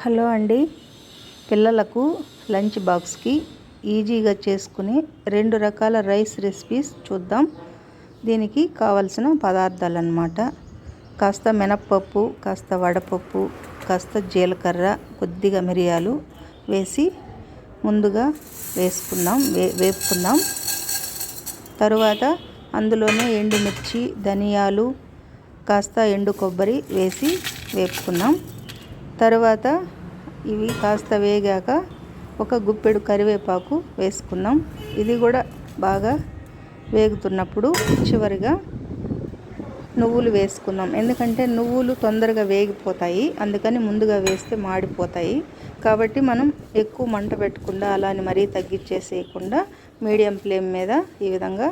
Hello అండి. పిల్లలకు lunch బాక్స్కి ఈజీగా చేసుకునే రెండు రకాల రైస్ రెసిపీస్ చూద్దాం. దీనికి కావలసిన పదార్థాలు అన్నమాట కాస్త మినప్పప్పు కాస్త వడపప్పు కాస్త జీలకర్ర కొద్దిగా మిరియాలు వేసి ముందుగా వేసుకుందాం వే వేపుకుందాం. తరువాత అందులోనే ఎండుమిర్చి ధనియాలు కాస్త ఎండు కొబ్బరి వేసి వేపుకుందాం. తర్వాత ఇవి కాస్త వేగాక ఒక గుప్పెడు కరివేపాకు వేసుకుందాం ఇది కూడా బాగా వేగుతున్నప్పుడు చివరిగా నువ్వులు వేసుకుందాం ఎందుకంటే నువ్వులు తొందరగా వేగిపోతాయి. అందుకని ముందుగా వేస్తే మాడిపోతాయి. కాబట్టి మనం ఎక్కువ మంట పెట్టకుండా అలాని మరీ తగ్గించేసేయకుండా మీడియం ఫ్లేమ్ మీద ఈ విధంగా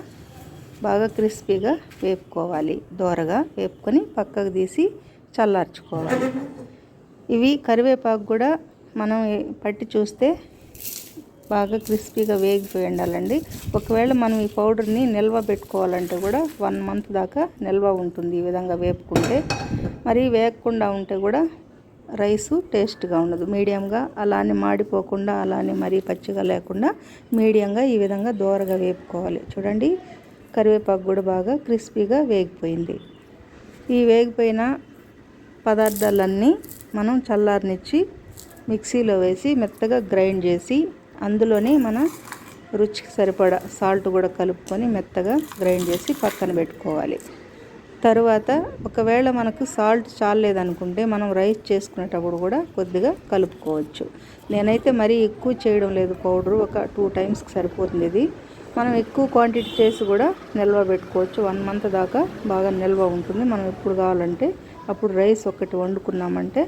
బాగా క్రిస్పీగా వేపుకోవాలి. దోరగా వేపుకొని పక్కకు తీసి చల్లార్చుకోవాలి. ఇవి కరివేపాకు కూడా మనం పట్టి చూస్తే బాగా క్రిస్పీగా వేగిపోయి ఉండాలండి. ఒకవేళ మనం ఈ పౌడర్ని నిల్వ పెట్టుకోవాలంటే కూడా వన్ మంత్ దాకా నిల్వ ఉంటుంది ఈ విధంగా వేపుకుంటే. మరి వేగకుండా ఉంటే కూడా రైసు టేస్ట్గా ఉండదు. మీడియంగా అలానే మాడిపోకుండా అలానే మరీ పచ్చిగా లేకుండా మీడియంగా ఈ విధంగా దోరగా వేపుకోవాలి. చూడండి కరివేపాకు కూడా బాగా క్రిస్పీగా వేగిపోయింది. ఈ వేగిపోయిన పదార్థాలన్నీ మనం చల్లారనిచ్చి మిక్సీలో వేసి మెత్తగా గ్రైండ్ చేసి అందులోనే మన రుచికి సరిపడా సాల్ట్ కూడా కలుపుకొని మెత్తగా గ్రైండ్ చేసి పక్కన పెట్టుకోవాలి. తరువాత ఒకవేళ మనకు సాల్ట్ చాలేదనుకుంటే మనం రైస్ చేసుకునేటప్పుడు కూడా కొద్దిగా కలుపుకోవచ్చు. నేనైతే మరీ ఎక్కువ చేయడం లేదు పౌడర్ ఒక టూ టైమ్స్కి సరిపోతుంది ఇది. మనం ఎక్కువ క్వాంటిటీ చేసి కూడా నిల్వ పెట్టుకోవచ్చు. వన్ మంత్ దాకా బాగా నిల్వ ఉంటుంది. మనం ఎప్పుడు కావాలంటే అప్పుడు రైస్ ఒకటి వండుకున్నామంటే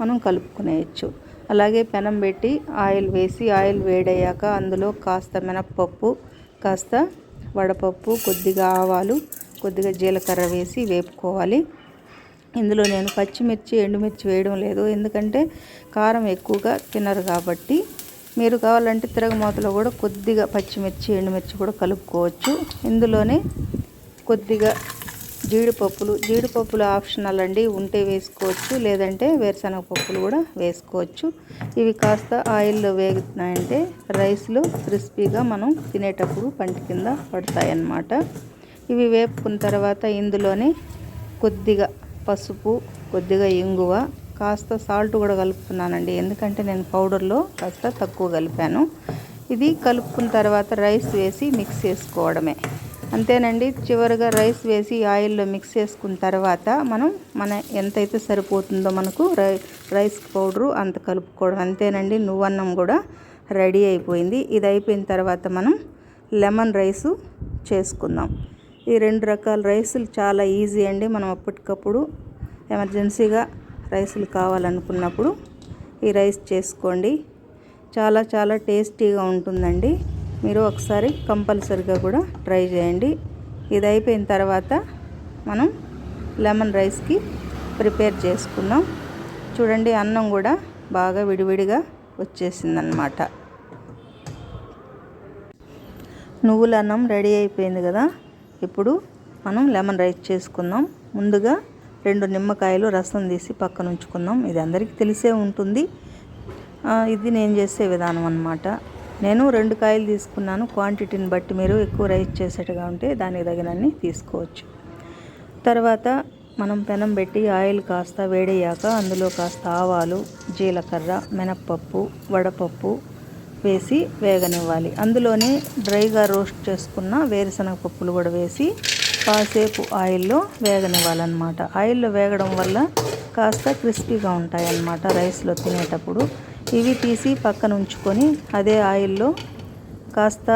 మనం కలుపుకునేయచ్చు. అలాగే పెనం పెట్టి ఆయిల్ వేసి ఆయిల్ వేడయ్యాక అందులో కాస్త మినప్పప్పు కాస్త వడపప్పు కొద్దిగా ఆవాలు కొద్దిగా జీలకర్ర వేసి వేపుకోవాలి. ఇందులో నేను పచ్చిమిర్చి ఎండుమిర్చి వేయడం లేదు. ఎందుకంటే కారం ఎక్కువగా తినరు కాబట్టి మీరు కావాలంటే తిరగమూతలో కూడా కొద్దిగా పచ్చిమిర్చి ఎండుమిర్చి కూడా కలుపుకోవచ్చు. ఇందులోనే కొద్దిగా జీడిపప్పులు జీడిపప్పులు ఆప్షనల్ అండి. ఉంటే వేసుకోవచ్చు లేదంటే వేరుశనగ పప్పులు కూడా వేసుకోవచ్చు. ఇవి కాస్త ఆయిల్లో వేగుతున్నాయంటే రైస్లో క్రిస్పీగా మనం తినేటప్పుడు పంటి కింద పడతాయి అన్నమాట ఇవి వేపుకున్న తర్వాత ఇందులోనే కొద్దిగా పసుపు కొద్దిగా ఇంగువ కాస్త సాల్ట్ కూడా కలుపుతున్నానండి. ఎందుకంటే నేను పౌడర్లో కాస్త తక్కువ కలిపాను. ఇది కలుపుకున్న తర్వాత రైస్ వేసి మిక్స్ చేసుకోవడమే. అంతేనండి. చివరిగా రైస్ వేసి ఆయిల్లో మిక్స్ చేసుకున్న తర్వాత మనం మన ఎంతైతే సరిపోతుందో మనకు రై రైస్ పౌడరు అంత కలుపుకోవడం. అంతేనండి. నువ్వన్నం కూడా రెడీ అయిపోయింది. ఇది అయిపోయిన తర్వాత మనం లెమన్ రైసు చేసుకుందాం. ఈ రెండు రకాల రైసులు చాలా ఈజీ అండి. మనం అప్పటికప్పుడు ఎమర్జెన్సీగా రైసులు కావాలనుకున్నప్పుడు ఈ రైస్ చేసుకోండి. చాలా చాలా టేస్టీగా ఉంటుందండి. మీరు ఒకసారి కంపల్సరిగా కూడా ట్రై చేయండి. ఇది అయిపోయిన తర్వాత మనం లెమన్ రైస్కి ప్రిపేర్ చేసుకున్నాం. చూడండి అన్నం కూడా బాగా విడివిడిగా వచ్చేసిందనమాట నువ్వుల అన్నం రెడీ అయిపోయింది కదా? ఇప్పుడు మనం లెమన్ రైస్ చేసుకుందాం. ముందుగా రెండు నిమ్మకాయలు రసం తీసి పక్కన ఉంచుకుందాం ఇది అందరికీ తెలిసే ఉంటుంది. ఇది నేను చేసే విధానం అన్నమాట. నేను రెండు కాయలు తీసుకున్నాను. క్వాంటిటీని బట్టి మీరు ఎక్కువ రైస్ చేసేట్టుగా ఉంటే దానికి తగినన్ని తీసుకోవచ్చు. తర్వాత మనం పెనం పెట్టి ఆయిల్ కాస్త వేడయ్యాక అందులో కాస్త ఆవాలు జీలకర్ర మినప్పప్పు వడపప్పు వేసి వేగనివ్వాలి. అందులోనే డ్రైగా రోస్ట్ చేసుకున్న వేరుశనగ పప్పులు కూడా వేసి కాసేపు ఆయిల్లో వేగనివ్వాలన్నమాట. ఆయిల్లో వేగడం వల్ల కాస్త క్రిస్పీగా ఉంటాయి అన్నమాట రైస్లో తినేటప్పుడు. ఇవి తీసి పక్కన ఉంచుకొని అదే ఆయిల్లో కాస్త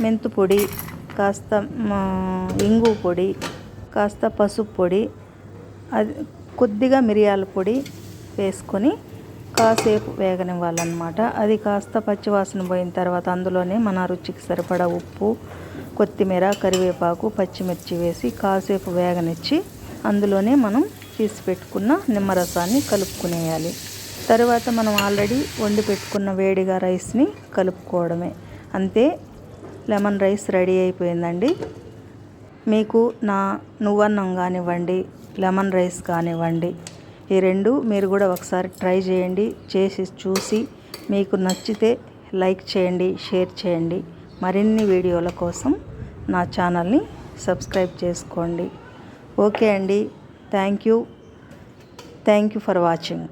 మెంతు పొడి కాస్త ఇంగు పొడి కాస్త పసుపు పొడి అది కొద్దిగా మిరియాల పొడి వేసుకొని కాసేపు వేగనివ్వాలన్నమాట. అది కాస్త పచ్చివాసన పోయిన తర్వాత అందులోనే మన రుచికి సరిపడా ఉప్పు కొత్తిమీర కరివేపాకు పచ్చిమిర్చి వేసి కాసేపు వేగనిచ్చి అందులోనే మనం తీసి పెట్టుకున్న నిమ్మరసాన్ని కలుపుకునేయాలి. తర్వాత మనం ఆల్రెడీ వండి పెట్టుకున్న వేడిగా రైస్ని కలుపుకోవడమే. అంతే లెమన్ రైస్ రెడీ అయిపోయిందండి. మీకు నా నువ్వన్నం కానివ్వండి లెమన్ రైస్ కానివ్వండి ఈ రెండు మీరు కూడా ఒకసారి ట్రై చేయండి చేసి చూసి మీకు నచ్చితే లైక్ చేయండి షేర్ చేయండి. మరిన్ని వీడియోల కోసం నా ఛానల్ని సబ్స్క్రైబ్ చేసుకోండి. ఓకే అండి. Thank you. Thank you for watching.